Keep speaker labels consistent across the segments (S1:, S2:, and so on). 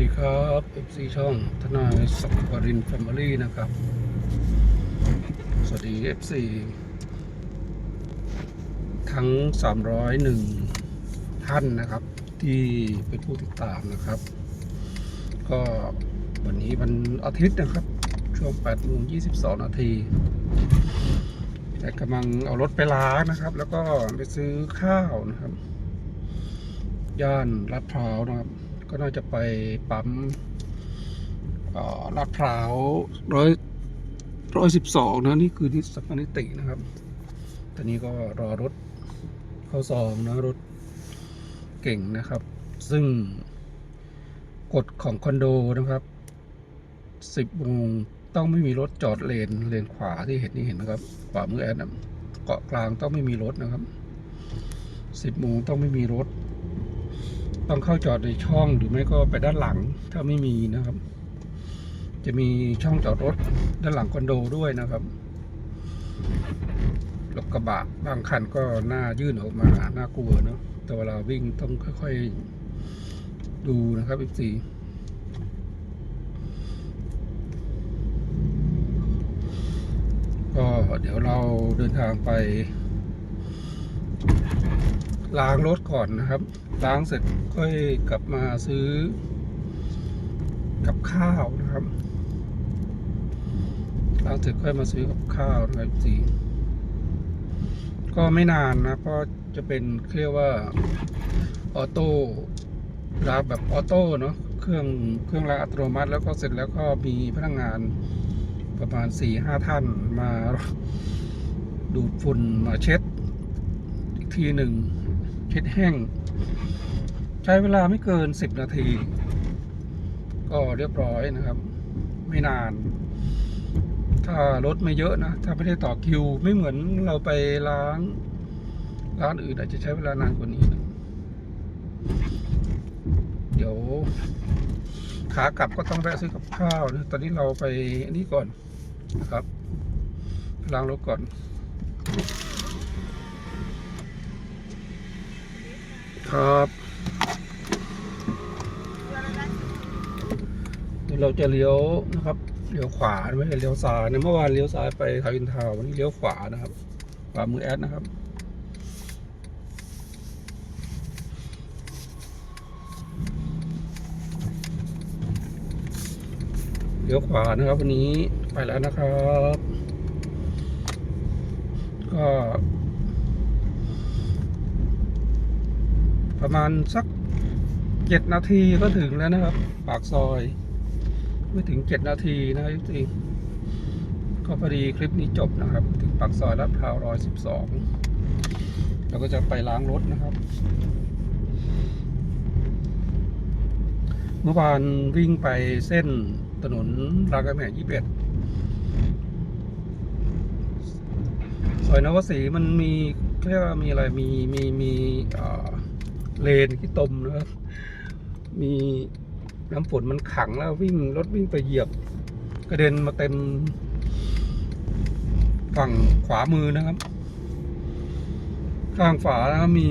S1: ดีครับ FC ช่องทนายสักวรินแฟมิลี่นะครับ สวัสดี FC ทั้ง 301 ท่านนะครับ ที่เป็นผู้ติดตามนะครับ ก็วันนี้วันอาทิตย์นะครับ ช่วง8โมง22 นาทีแต่กำลังเอารถไปล้างนะครับ แล้วก็ไปซื้อข้าวนะครับ ย่านลาดพร้าวนะครับ ก็น่าจะไปปั๊มลาดพร้าวร้อยร้อยสิบสองนะนี่คือนิสสัมนิตินะครับ ตอนนี้ก็รอรถเข้าซองนะรถเก่งนะครับ ซึ่งกฎของคอนโดนะครับสิบโมงต้องไม่มีรถจอดเลนเลนขวาที่เห็นนี่เห็นนะครับขวามือแอดนเกาะกลางต้องไม่มีรถนะครับสิบโมงต้องไม่มีรถ ต้องเข้าจอดในช่องหรือไม่ก็ไปด้านหลังถ้าไม่มีนะครับ จะมีช่องจอดรถด้านหลังคอนโดด้วยนะครับรถกระบะบางคันก็หน้ายื่นออกมาน่ากลัวเนาะแต่เวลาวิ่งต้องค่อยๆดูนะครับอีกสี่ก็เดี๋ยวเราเดินทางไป ล้างรถก่อนนะครับ ล้างเสร็จค่อยกลับมาซื้อ กับข้าวนะครับล้างเสร็จค่อยมาซื้อกับข้าวนะครับสีก็ไม่นานนะเพราะจะเป็นเรียกว่าออโต้รับแบบออโต้เนาะเครื่องเครื่องล้างอัตโนมัติ แล้วก็เสร็จแล้วก็มีพนักงานประมาณสี่ห้าท่านมาดูดฝุ่นมาเช็ดอีกทีหนึ่ง เช็ดแห้ง ใช้เวลาไม่เกิน 10 นาที ก็เรียบร้อยนะครับ ไม่นาน ถ้ารถไม่เยอะนะ ถ้าไม่ได้ต่อคิว ไม่เหมือนเราไปล้างร้านอื่นอาจจะใช้เวลานานกว่านี้นะเดี๋ยวขากลับก็ต้องแวะซื้อกับข้าวนะตอนนี้เราไปอันนี้ก่อนนะครับล้างรถก่อน ครับเดี๋ยวเราจะเลี้ยวนะครับเลี้ยวขวาไม่ใช่เลี้ยวซ้ายนะเมื่อวานเลี้ยวซ้ายไปทาวินทาววันนี้เลี้ยวขวานะครับขวามือแอดนะครับเลี้ยวขวานะครับ วันนี้ไปแล้วนะครับ ก็ ประมาณสักเจ็ดนาทีก็ถึงแล้วนะครับ ปากซอย ไม่ถึงเจ็ดนาทีนะครับจริงก็พอดีคลิปนี้จบนะครับ ถึงปากซอยลาดพร้าวร้อยสิบสองเราก็จะไปล้างรถนะครับ เมื่อวานวิ่งไปเส้นถนนรามคำแหงยี่สิบเอ็ดซอยนวศรีมันมีเรียกว่ามีอะไรมีมีมีอ่อ เลนที่ตมนะครับ มีน้ำฝนมันขังแล้ววิ่งรถวิ่งไปเหยียบ กระเด็นมาเต็ม ฝั่งขวามือนะครับ ข้างฝานะมี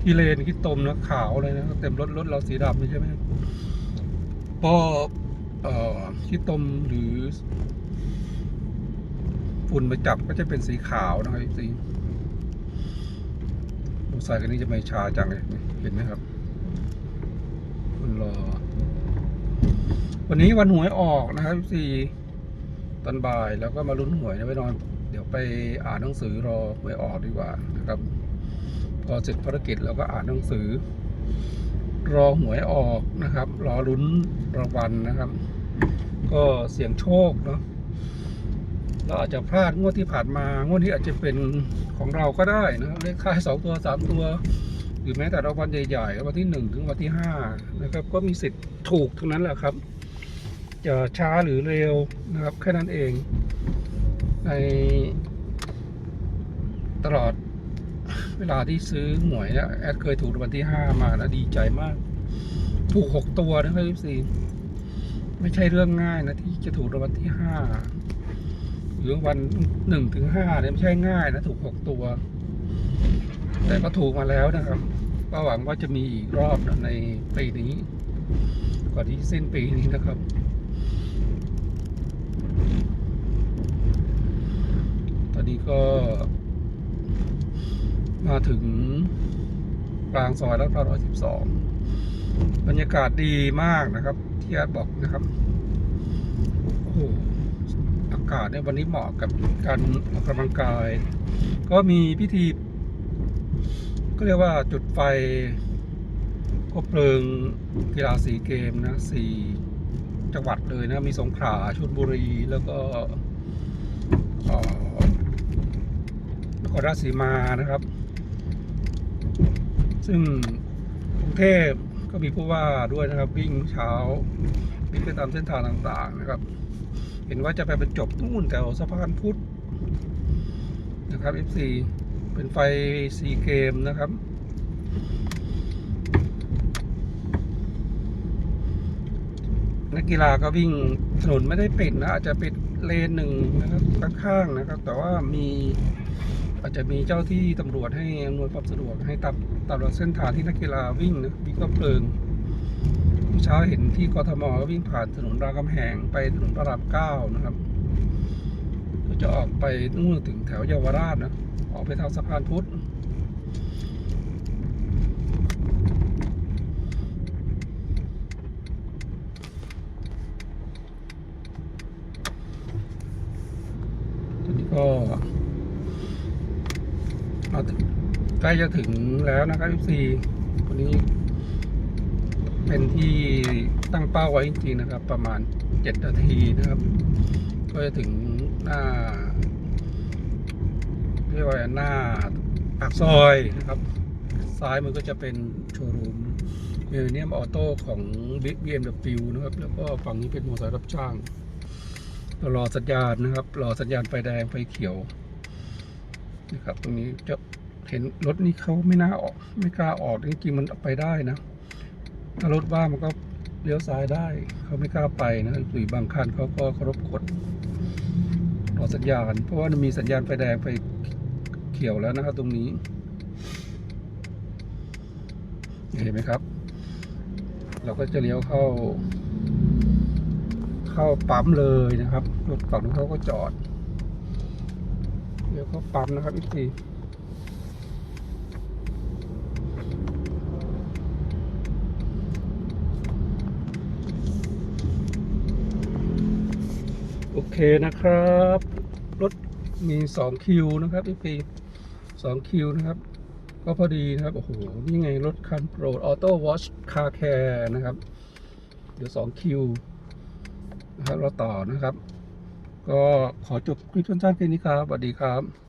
S1: ที่เลนที่ตมนะขาวเลยนะเต็มรถรถเราสีดำนี่ใช่ไหมพอเอ่อที่ตมหรือฝุ่นไปจับก็จะเป็นสีขาวนะครับสี มอไซค์คันนี้จะไม่ชาจังเลยเห็นไหมครับมันรอ วันนี้วันหวยออกนะครับสี่ตอนบ่ายแล้วก็มาลุ้นหวยนะไปนอน เดี๋ยวไปอ่านหนังสือรอหวยออกดีกว่านะครับ พอเสร็จภารกิจเราก็อ่านหนังสือ รอหวยออกนะครับ รอลุ้นรางวัลนะครับ ก็เสี่ยงโชคเนาะ เราอาจจะพลาดงวดที่ผ่านมางวดที่อาจจะเป็นของเราก็ได้นะครับเลขท้ายสองตัวสามตัว หรือแม้แต่รางวัลใหญ่ๆวันที่หนึ่งถึงวันที่ห้านะครับ ก็มีสิทธิ์ถูกทั้งนั้นแหละครับ จะช้าหรือเร็วนะครับแค่นั้นเอง ในตลอดเวลาที่ซื้อหวยนี่ยแอดเคยถูกรางวัลที่ห้ามานะดีใจมาก ถูกหกตัวนะครับพี่ซีไม่ใช่เรื่องง่ายนะที่จะถูกรางวัลที่ห้า หรือวันหนึ่งถึงห้าเนี่ยไม่ใช่ง่ายนะถูกหกตัว แต่ก็ถูกมาแล้วนะครับก็หวังว่าจะมีอีกรอบนะในปีนี้ ก่อนที่สิ้นปีนี้นะครับ ตอนนี้ก็ มาถึงกลางซอยลาดพร้าว112บรรยากาศดีมากนะครับ ที่อาร์ตบอกนะครับ โอ้โหากาศเนี่ยวันนี้เหมาะกับการออกกำลังกาย ก็มีพิธี ก็เรียกว่าจุดไฟคบเพลิงกีฬาสีเกมนะสี่จังหวัดเลยนะ มีสงขลาชลบุรีแล้วก็นครราชสีมานะครับ ซึ่งกรุงเทพก็มีผู้ว่าด้วยนะครับ วิ่งเช้าวิ่งไปตามเส้นทางต่างๆนะครับ เห็นว่าจะไปบรรจบนู่นแถวสะพานพุทธนะครับ F4 เป็นไฟซีเกมนะครับนักกีฬาก็วิ่งถนนไม่ได้ปิดนะ อาจจะปิดเลนหนึ่งนะครับข้างๆนะครับ แต่ว่ามีอาจจะมีเจ้าที่ตำรวจให้อำนวยความสะดวกให้ตามตามเส้นทางที่นักกีฬาวิ่งนะมีก็เพลิง เช้าเห็นที่กทมก็วิ่งผ่านถนนรามคำแหงไปถนนพระรามเก้านะครับ ก็จะออกไปนู่นถึงแถวเยาวราชนะ ออกไปทางสะพานพุทธตอนนี้ก็ใกล้จะถึงแล้วนะครับีวันนี้ เป็นที่ตั้งเป้าไว้จริงๆนะครับ ประมาณเจ็ดนาทีนะครับ ก็จะถึงหน้าเรียกว่าหน้าปากซอยนะครับ ซ้ายมือก็จะเป็นโชว์รูมเมลเนียมออโต้ของ BMW นะครับ แล้วก็ฝั่งนี้เป็นมอเตอร์ไซค์รับจ้างเรารอสัญญาณนะครับ รอสัญญาณไฟแดงไฟเขียวนะครับ ตรงนี้จะเห็นรถนี้เขาไม่น่าออก ไม่กล้าออกจริงๆมันไปได้นะ ถ้ารถบ้างมันก็เลี้ยวซ้ายได้ เขาไม่กล้าไปนะหรือบางคันเขาก็เคารพกฎรอสัญญาณ เพราะว่ามันมีสัญญาณไฟแดงไฟเขียวแล้วนะครับตรงนี้ เห็นไหมครับ เราก็จะเลี้ยวเข้า เข้าปั๊มเลยนะครับรถฝั่งนู้นเขาก็จอด เลี้ยวเข้าปั๊มนะครับอีกที โอเคนะครับ รถมีสองคิวนะครับพี่ปีสองคิวนะครับ ก็พอดีนะครับ โอ้โห นี่ไงรถคันโปรดออโต้วอชคาแคร์นะครับ เดี๋ยวสองคิวนะครับเราต่อนะครับ ก็ขอจบคลิปสั้นๆแค่นี้ครับสวัสดีครับ